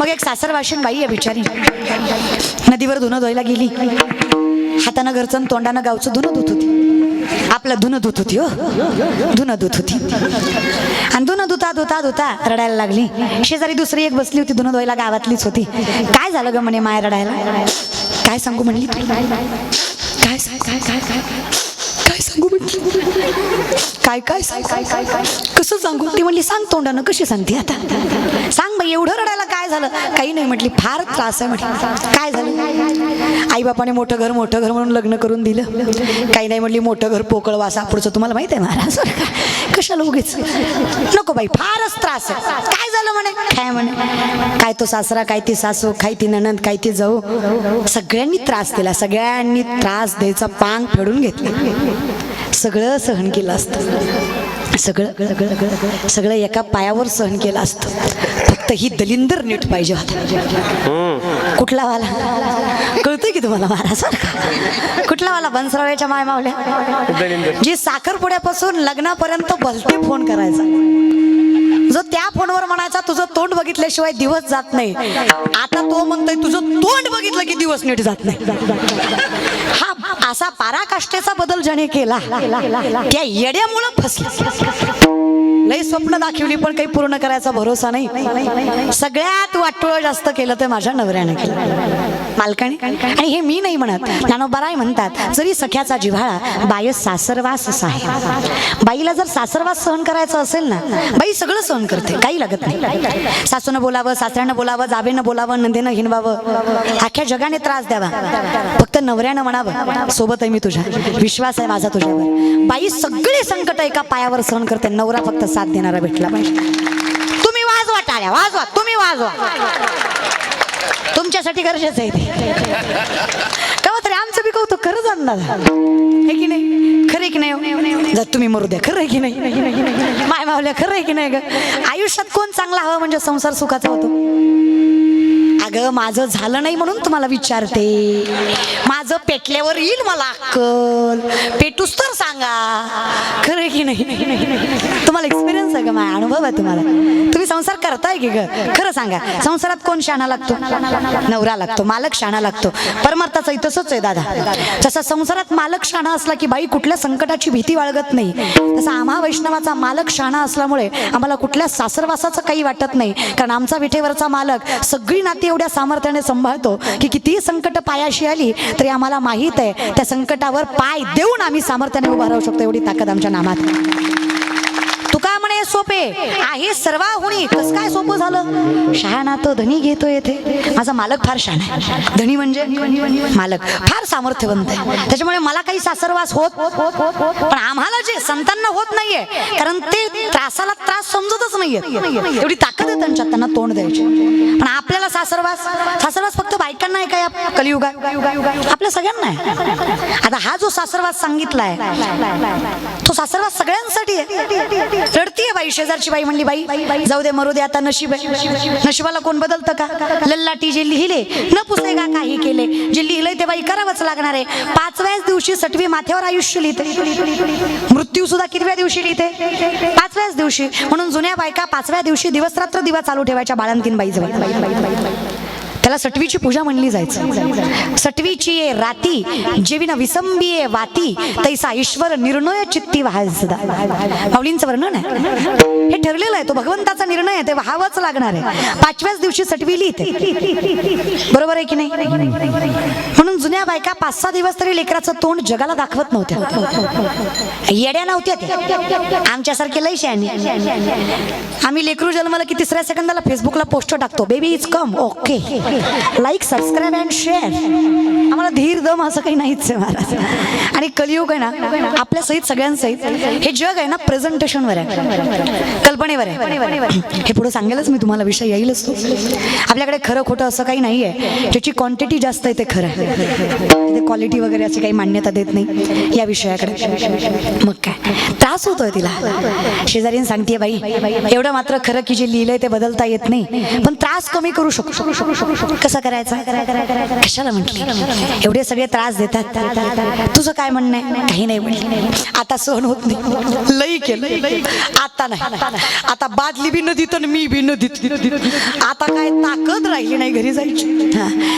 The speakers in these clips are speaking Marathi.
मग एक सासर वाशिन बाई आहे बिचारी. नदीवर धुणं धुवायला गेली. हातानं घरचं तोंडानं गावचं धुणं धुत होती. आपलं धुणं धुत होती हो. धुणं धुत होती. आणि धुणं धुता धुता धुता रडायला लागली. शेजारी दुसरी एक बसली होती धुणं धुवायला गावातलीच होती. काय झालं ग म्हणे माय रडायला? काय सांगू म्हणली काय काय काय काय काय सांगू म्हटली काय काय कसं सांगू? ती म्हणली सांग तोंडानं कशी सांगते आता? सांग बाई एवढं रडायला काय झालं? काही नाही म्हटली फार त्रास आहे म्हटली. काय झालं? आई बापाने मोठं घर मोठं घर म्हणून लग्न करून दिलं. काही नाही म्हटली मोठं घर पोकळ वासा पुढचं तुम्हाला माहीत आहे महाराज कशाला उगीच? नको बाई फारच त्रास आहे. काय झालं म्हणे? काय म्हणे? काय तो सासरा काय ती सासू काय ती ननंद काय ती जाऊ? सगळ्यांनी त्रास दिला सगळ्यांनी त्रास द्यायचा पांग फेडून घेतला. सगळं सहन केलं असतं. सगळं सगळं एका पायावर सहन केलं असतं. फक्त ही दलिंदर नीट पाहिजे होता. कुठला वाला? कळतंय की तुम्हाला महाराज कुठला वाला? बनसराव्याच्या माय मावल्या जी साखरपुड्यापासून लग्नापर्यंत भलते फोन करायचा. जो त्या फोनवर म्हणायचा तुझं तोंड बघितल्याशिवाय दिवस जात नाही. आता तो म्हणतोय तुझं तोंड बघितलं की दिवस नीट जात नाही. असा पाराकाष्ठेचा बदल ज्याने केला त्या येड्यामुळं फसला. लई स्वप्न दाखवली पण काही पूर्ण करायचा भरोसा नाही. सगळ्यात वाटोळ जास्त केलं ते माझ्या नवऱ्याने केलं. मालकाने? आणि हे मी नाही म्हणत. ज्ञानोबाराय म्हणतात जरी सख्याचा जिव्हाळा बाय सासरवास आहे. बाईला जर सासरवास सहन करायचा असेल ना बाई सगळं सहन करते काही लागत नाही. सासूनं बोलावं सासऱ्यानं बोलावं जावेनं बोलावं नंदेनं हिनवावं अख्ख्या जगाने त्रास द्यावा. फक्त नवऱ्यानं म्हणावं सोबत आहे मी तुझ्या विश्वास आहे माझा तुझ्यावर. बाई सगळे संकट एका पायावर सहन करते नवरा फक्त साथ देणारा भेटला पाहिजे. तुम्ही वाजवा टाळ्या वाजवा तुम्ही वाजवा. तुमच्यासाठी गरजेचं आहे ते. का तरी आमचं बी कौतुक खरं जाणणार हे की नाही? खरं की नाही हो? जर तुम्ही मरू द्या. खरं आहे की नाही? माय मावल्या खरं आहे की नाही ग? आयुष्यात कोण चांगला हवं म्हणजे संसार सुखाचा होतो? अगं माझं झालं नाही म्हणून तुम्हाला विचारते. माझं पेटल्यावर येईल मला अक्कल. पेटूस तर सांगा. खरं आहे की नाही? तुम्हाला एक्सपिरियन्स आहे का? माझा अनुभव आहे तुम्हाला. तुम्ही संसार करताय की ग? खरं सांगा. संसारात कोण शाणा लागतो? नवरा लागतो मालक शाणा लागतो. परमार्थाचं तसंच आहे दादा. जसा संसारात मालक शाणा असला की बाई कुठल्या संकटाची भीती बाळगत नाही तसा आम्हा वैष्णवाचा मालक शाणा असल्यामुळे आम्हाला कुठल्या सासरवासाचं काही वाटत नाही. कारण आमचा विठेवरचा मालक सगळी नाती एवढ्या सामर्थ्याने सांभाळतो की कितीही संकट पायाशी आली तरी आम्हाला माहीत आहे त्या संकटावर पाय देऊन आम्ही सामर्थ्याने उभा राहू शकतो एवढी ताकद आमच्या नामात. तुका सोपे. आहे सर्वाहुणी कस काय सोपं झालं? शहाणा तो धनी घेतो येथे. माझा मालक फार शहाणा आहे. धनी म्हणजे? मालक. फार सामर्थ्यवंत आहे. त्याच्यामुळे मला काही सासरवास होत पण आम्हाला जे संतांना होत नाहीये कारण ते त्रासाला त्रास समजतच नाहीये एवढी ताकद आहे त्यांच्यात त्यांना तोंड द्यायची. पण आपल्याला सासरवास सासरवास फक्त बायकांना आहे का या आपल्या सगळ्यांना आहे. आता हा जो सासरवास सांगितलाय तो सासरवास सगळ्यांसाठी आहे. आहे बाई शेजारची बाई म्हणली बाई जाऊ दे मरू दे आता नशीब आहे. नशिबाला कोण बदलतं का? लल्लाटी जे लिहिले न पुसे का काही केले? जे लिहिलंय ते बाई करावंच लागणार आहे. पाचव्याच दिवशी सटवी माथ्यावर आयुष्य लिहिते. मृत्यू सुद्धा कितव्या दिवशी लिहिते? पाचव्याच दिवशी. म्हणून जुन्या बायका पाचव्या दिवशी दिवस रात्र दिवा चालू ठेवायच्या बाळंतीन बाई त्याला सटवीची पूजा म्हणली जायचं. सटवीची ये राती जेविना विसंबी ये वाती तैसा ईश्वर निर्णय चित्ती व्हायचा पावलींचं वर्णन आहे. हे ठरलेलं आहे तो भगवंताचा निर्णय आहे ते व्हावंच लागणार आहे. पाचव्याच दिवशी सटवी लिहिते बरोबर आहे की नाही? म्हणून जुन्या बायका पाच सहा दिवस तरी लेकराचं तोंड जगाला दाखवत नव्हत्या. येड्या नव्हत्या त्या. आमच्यासारखे लय शहाणी. आम्ही लेकरू जन्माला की तिसऱ्या सेकंदाला फेसबुकला पोस्ट टाकतो. Baby is come okay like subscribe and share आम्हाला धीर दम असं काही नाहीच आहे महाराज. आणि कलियुग आहे ना आपल्या सहित सगळ्यांसहित हे जग आहे ना प्रेझेंटेशनवर आहे. कल्पनेवर आहे. हे पुढे सांगेलच मी तुम्हाला विषय येईलच तो. आपल्याकडे खरं खोटं असं काही नाही आहे ज्याची क्वांटिटी जास्त आहे ते खरं आहे. म्हणजे क्वालिटी वगैरे अशी काही मान्यता देत नाही या विषयाकडे. मग काय? त्रास होतोय तिला. शेजारीन सांगते बाई एवढं मात्र खरं की जे लिहिलंय ते बदलता येत नाही. पण त्रास कमी करू शकतो. कसं करायचं? कशाला म्हटलं? एवढे सगळे त्रास देतात. तुझं काय म्हणणं आहे? काही नाही म्हणली आता सहन होत नाही. लई केलं आता नाही. आता बादली बी नदीत आणि मी बी नदीत आता काय ताकद राहिली नाही घरी जायची.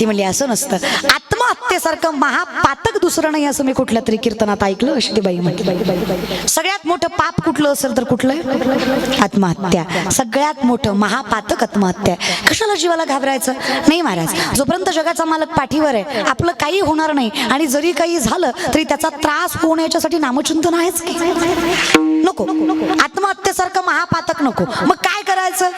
ती म्हणली असं नसतं. आत्महत्येसारखं महापातक दुसरं नाही असं मी कुठल्या तरी कीर्तनात ऐकलं अशी ती बाई म्हटली. सगळ्यात मोठं पाप कुठलं असेल तर कुठलं? आहे? आत्महत्या. सगळ्यात मोठं महापातक आत्महत्या. कशाला जीवाला घाबरायचं? नाही महाराज जोपर्यंत जगाचा मालक पाठीवर आहे आपलं काही होणार नाही. आणि जरी काही झालं तरी त्याचा त्रास होण्याच्यासाठी नामचिंतन आहेच की? नको. आत्महत्येसारखं महापातक नको. मग काय करायचं?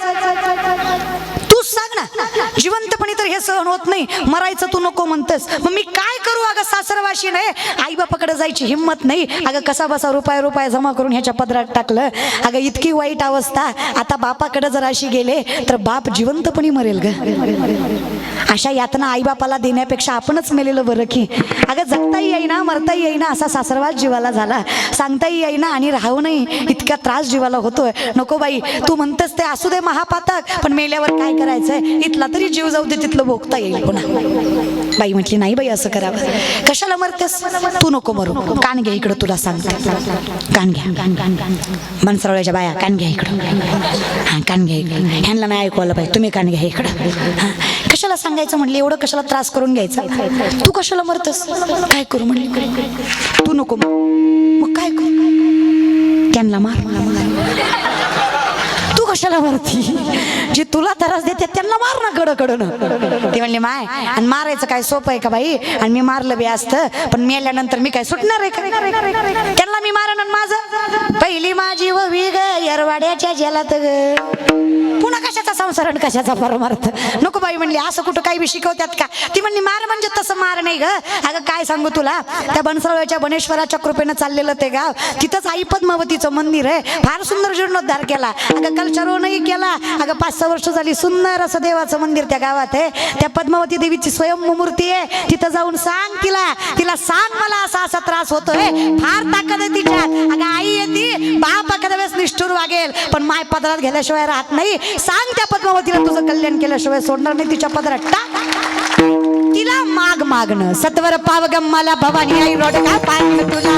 तू सांग ना. जिवंतपणी तर हे सहन होत नाही. मरायचं तू नको म्हणतेस. मग मी काय करू अगं सासरवाशी नाही आई बापाकडे जायची हिंमत नाही. अगं कसा बसा रुपये रुपये जमा करून ह्याच्या पदरात टाकलं. अगं इतकी वाईट अवस्था. आता बापाकडे जर अशी गेले तर बाप जिवंतपणी मरेल ग. अशा यातना आई बापाला देण्यापेक्षा आपणच मेलेलं बरं की. अगं जगताही येईना मरताही येईना असा सासरवास जीवाला झाला. सांगताही येईना आणि राहू नाही. इतका त्रास जीवाला होतोय. नको बाई तू म्हणतेस ते असू दे महापातक पण मेल्यावर काय करायचंय? इथला तरी जीव जाऊ दे तिथलं भोगता येईल पुन्हा. बाई म्हटली नाही बाई असं करावं. कशाला मरतेस? तू नको मरू. कान घ्या इकडं तुला सांगते. कान घ्या. मनसरवळ्याच्या बाया कान घ्या इकडं. हा कान घ्या इकडं. ह्यांना नाही ऐकू आलं पाहिजे. तुम्ही कान घ्या इकडं. हां. कशाला सांगायचं? म्हणले एवढं कशाला त्रास करून घ्यायचा? तू कशाला मरतस? काय करू? म्हणले तू नको मग काय करू? त्यांना मार तू कशाला मारती जे तुला त्रास देते त्यांना मार ना कड कडन ते म्हणले माय आणि मारायचं काय सोपं आहे का बाई? आणि मी मारलं बी असतं पण मेल्यानंतर मी काय सुटणार आहे त्यांना मी मारण माझ माझं? पहिली माझी वी ग यरवाड्याच्या जेलात ग. पुन्हा कशाचा संसार आणि कशाचा परमार्थ? नको बाई म्हणली असं कुठं काही बी शिकवतात का? ती म्हणली मार म्हणजे तसं मार नाही ग. अगं काय सांगू तुला? त्या बनसळच्या बनेश्वराच्या कृपेनं चाललेलं ते गाव तिथंच आई पद्मावतीचं मंदिर आहे. फार सुंदर जीर्णोद्धार केला. अगं विचारूनही केला. अगं पाच सहा वर्ष झाली सुंदर असं देवाचं मंदिर त्या गावात आहे. त्या पद्मावती देवीची स्वयंमूर्ती आहे. तिथं जाऊन सांग तिला. तिला सांग मला असा असा त्रास होतोय. फार ताकद आहे तिच्यात. अगं आई येते बाप एखाद्या वेळेस निष्ठूर वागेल. पण माय पदरात गेल्याशिवाय राहत नाही. सांग त्या पद्मावतीला तुझं कल्याण केल्याशिवाय सोडणार नाही तिच्या पदरात. टाक. तिला माग मागणं सत्वर पावगम मला भवानी आई रोडगा पाहिलं तुला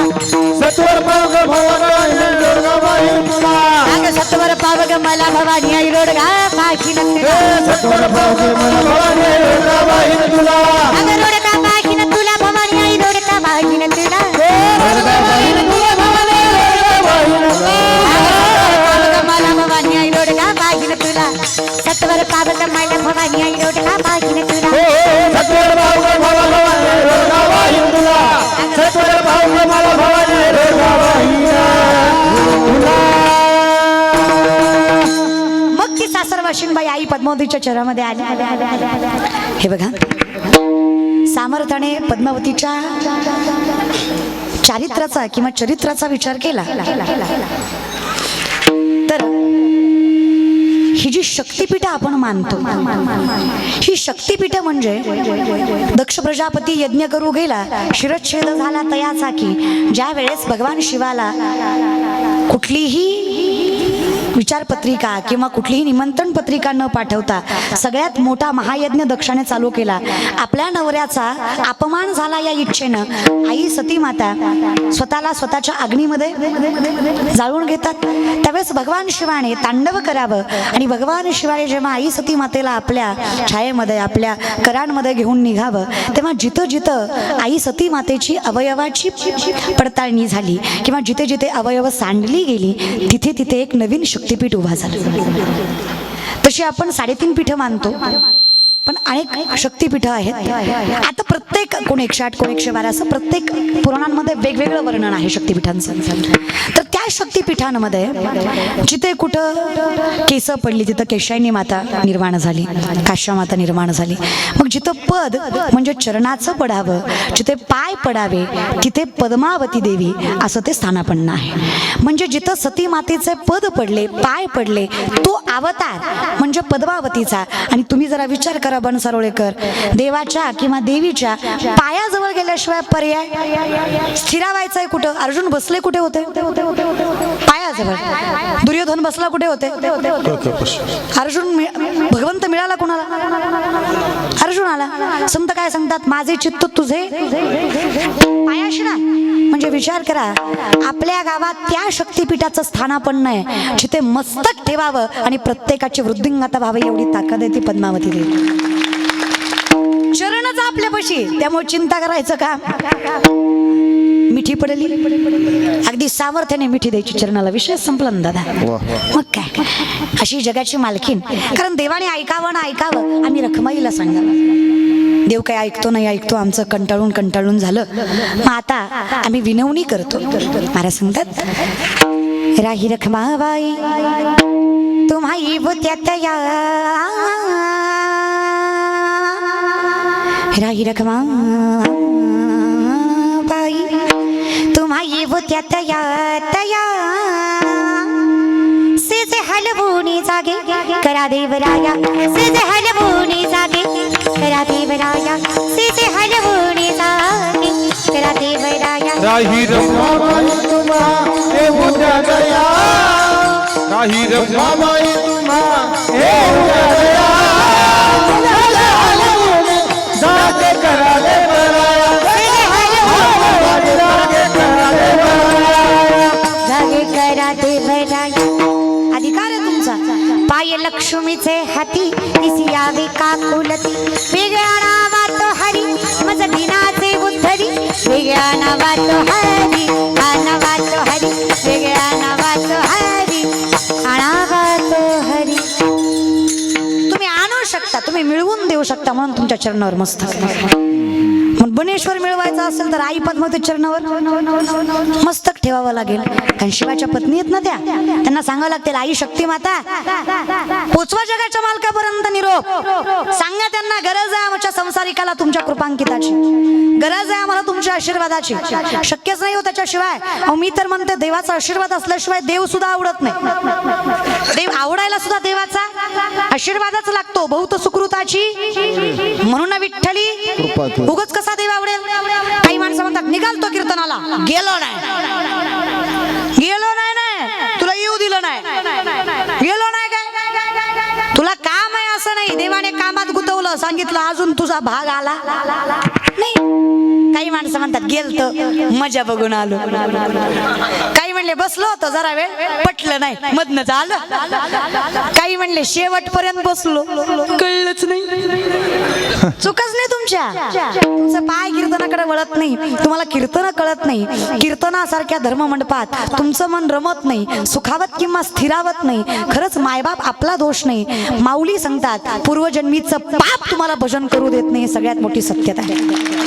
सत्वर पावग भवन दुर्गा बाहेर तुला अगं सत्वर पावगम मला भवानी आई रोडगा पाहिलं हे तुला सत्वर पावग मन भवानी दुर्गा बाहेर तुला अगं रोडगा पाहिलं तुला भवानी आई रोडगा पाहिलं तुला दुर्गा बाहेर तुला भवानी दुर्गा बाहेर पावगम मला भवानी आई रोडगा पाहिलं तुला सत्वर पावगम मला भवानी आई रोडगा वाशिनबाई आई पद्मावतीच्या चरामध्ये आली. हे बघा. सामर्थ्याने पद्मावतीच्या चारित्र्याचा किंवा चरित्राचा विचार केला. तर ही जी शक्तीपीठ आपण मानतो ही शक्तीपीठ म्हणजे दक्ष प्रजापती यज्ञ करू गेला शिरच्छेद झाला तयाचा की ज्या वेळेस भगवान शिवाला कुठलीही विचारपत्रिका किंवा कुठलीही निमंत्रण पत्रिका न पाठवता सगळ्यात मोठा महायज्ञ दक्षाने चालू केला. आपल्या नवऱ्याचा अपमान झाला या इच्छेनं. आई सती माता स्वतःला स्वतःच्या अग्नीमध्ये जाळून घेतात. त्यावेळेस भगवान शिवाने तांडव करावं आणि भगवान शिवाने जेव्हा आई सती मातेला आपल्या छायेमध्ये आपल्या करांमध्ये घेऊन निघावं तेव्हा जिथं जिथं आई सती मातेची अवयवाची पडताळणी झाली किंवा जिथे जिथे अवयव सांडली गेली तिथे तिथे एक नवीन शक्तिपीठ उभा झालं. तशी आपण साडेतीन पीठं मानतो. पण अनेक शक्तीपीठ आहेत. आता प्रत्येक कोण एकशे आठ कोण एकशे बारा असं प्रत्येक पुराणांमध्ये वेगवेगळं वर्णन आहे शक्तिपीठांचं. तर त्या शक्तीपीठांमध्ये? जिथे कुठं केस पडली तिथं केशायनी माता निर्माण झाली काश्या माता निर्माण झाली. मग जिथं पद म्हणजे चरणाचं पडावं जिथे पाय पडावे तिथे पद्मावती देवी असं ते स्थानापन्न आहे. म्हणजे जिथं सती मातेचे पद पडले पाय पडले तो अवतार म्हणजे पद्मावतीचा. आणि तुम्ही जरा विचार करा बनसरोळेकर देवाच्या किंवा देवीच्या पायाजवळ गेल्याशिवाय पर्याय? स्थिरावायचा आहे कुठं? अर्जुन बसले कुठे होते? पायाजवळ दुर्योधन बसला कुठे होते? अर्जुन भगवंत मिळाला कुणाला? आला. संत काय सांगतात? माझे चित्त तुझे. पायाशी ना. म्हणजे विचार करा. आपल्या गावात त्या शक्तीपीठाचं स्थानापन्न नाही. जिथे मस्तक ठेवावं आणि प्रत्येकाची वृद्धिंगता व्हावी एवढी ताकद आहे ती पद्मावती देवी. चरणच आपल्यापाशी. त्यामुळे चिंता करायचं का? मिठी पडली? अगदी सामर्थ्याने मिठी द्यायची चरणाला. विषय संपला ना दादा मग काय? अशी जगाची मालकीन. कारण देवाने ऐकावं ना ऐकावं आम्ही रखमाईला सांगावं देव काय ऐकतो नाही ऐकतो आमचं कंटाळून कंटाळून झालं. मग आता आम्ही विनवणी करतो. महाराज सांगतात राही रखमाबाई तुम्हा बुत्यात या. राही रखमा बाई तुम्हा बुत्यात या तया? सेजे हलवूनी जागे करा देवराया सेजे हलवूनी जागे करा देवराया सेजे हलवूनी जागे करा देवराया राही रमाबाई तुम्हा हे उद्या गया राही रमाबाई तुम्हा हे उद्या गया तिचे हाती दिसी यावे काकुलती। वेगळ्या नावात हरी मज दिनाचे उद्धरी। वेगळ्या नावात हरी हा नावात हरी। वेगळ्या नावात हरी आणावात हरी। तुम्ही आणू शकता तुम्ही मिळवून देऊ शकता म्हणून तुमच्या चरणावर मस्त मग बनेश्वर मिळवायचा असेल तर आई पद्मावती चरणावर मस्तक ठेवावं लागेल. कारण शिवाच्या पत्नी आहेत ना त्या. त्यांना सांगावं लागतील आई शक्ती माता पोचवा जगाच्या मालकापर्यंत निरोप. सांगा त्यांना गरज आहे आमच्या संसारिकाला तुमच्या कृपांकिताची. गरज आहे आम्हाला तुमच्या आशीर्वादाची. शक्यच नाही हो त्याच्याशिवाय. अहो मी तर म्हणते देवाचा आशीर्वाद असल्याशिवाय देव सुद्धा आवडत नाही. देव आवडायला सुद्धा देवाचा आशीर्वादच लागतो. बहुत सुकृताची उगच कसा देव आवडेल? काही माणसं म्हणतात निघालतो कीर्तनाला. गेलो नाही. गेलो नाही नाही. तुला येऊ दिलं नाही. गेलो नाही काय? तुला काम आहे असं नाही. देवाने कामात गुतवलं. सांगितलं अजून तुझा भाग आला. नाही. काही माणसं म्हणतात गेलत. मजा बघून आलो. म्हणले बसलो होतो जरा वेळ पटलं नाही. मधनं झालं. काही म्हणले शेवटपर्यंत बसलो. कळलंच नाही. चुकच नाही तुमच्या. तुमचं पाय कीर्तनाकडे वळत नाही. तुम्हाला कीर्तन कळत नाही. कीर्तनासारख्या धर्म मंडपात तुमचं मन रमत नाही. सुखावत किंवा स्थिरावत नाही. खरंच मायबाप आपला दोष नाही. माऊली सांगतात पूर्वजन्मीचं पाप तुम्हाला भजन करू देत नाही. सगळ्यात मोठी सत्यता आहे.